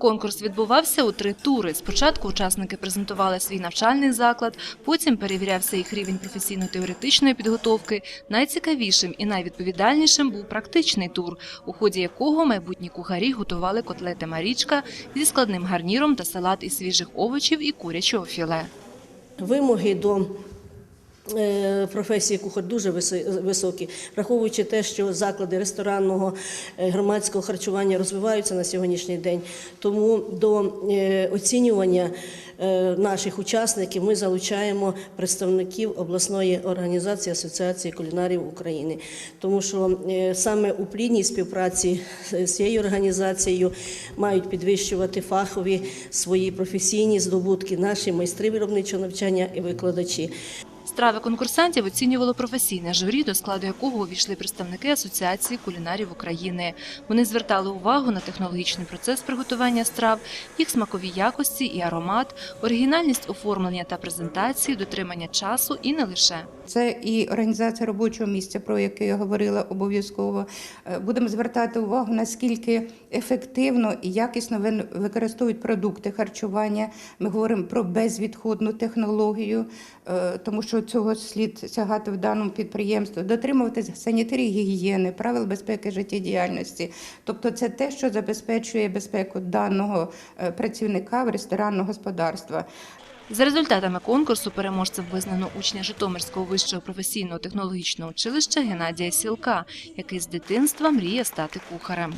Конкурс відбувався у три тури. Спочатку учасники презентували свій навчальний заклад, потім перевірявся їх рівень професійно-теоретичної підготовки. Найцікавішим і найвідповідальнішим був практичний тур, у ході якого майбутні кухарі готували котлети Марічка зі складним гарніром та салат із свіжих овочів і курячого філе. Вимоги до професії кухар дуже високі, враховуючи те, що заклади ресторанного е, громадського харчування розвиваються на сьогоднішній день. Тому до е, оцінювання е, наших учасників ми залучаємо представників обласної організації Асоціації кулінарів України, тому що е, саме у плідній співпраці з цією організацією мають підвищувати фахові свої професійні здобутки наші майстри виробничого навчання і викладачі. Страви конкурсантів оцінювало професійне журі, до складу якого увійшли представники Асоціації кулінарів України. Вони звертали увагу на технологічний процес приготування страв, їх смакові якості і аромат, оригінальність оформлення та презентації, дотримання часу і не лише. Це і організація робочого місця, про яке я говорила обов'язково. Е, Будемо звертати увагу, наскільки ефективно і якісно ви- використовують продукти харчування. Ми говоримо про безвідходну технологію, е, тому що цього слід сягати в даному підприємстві, дотримуватися санітарії, гігієни, правил безпеки життєдіяльності. Тобто, це те, що забезпечує безпеку даного е, працівника в ресторанного господарства. За результатами конкурсу переможцем визнано учня Житомирського вищого професійного технологічного училища Геннадія Сілка, який з дитинства мріє стати кухарем.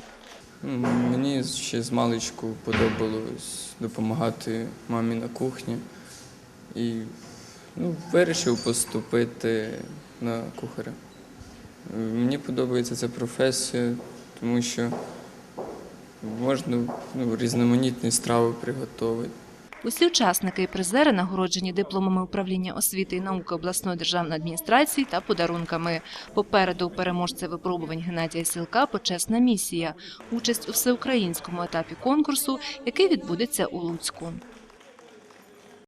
Мені ще з маличку подобалось допомагати мамі на кухні. І ну, вирішив поступити на кухаря. Мені подобається ця професія, тому що можна ну, різноманітні страви приготувати. Усі учасники і призери нагороджені дипломами управління освіти і науки обласної державної адміністрації та подарунками. Попереду у переможця випробувань Геннадія Сілка почесна місія участь у всеукраїнському етапі конкурсу, який відбудеться у Луцьку.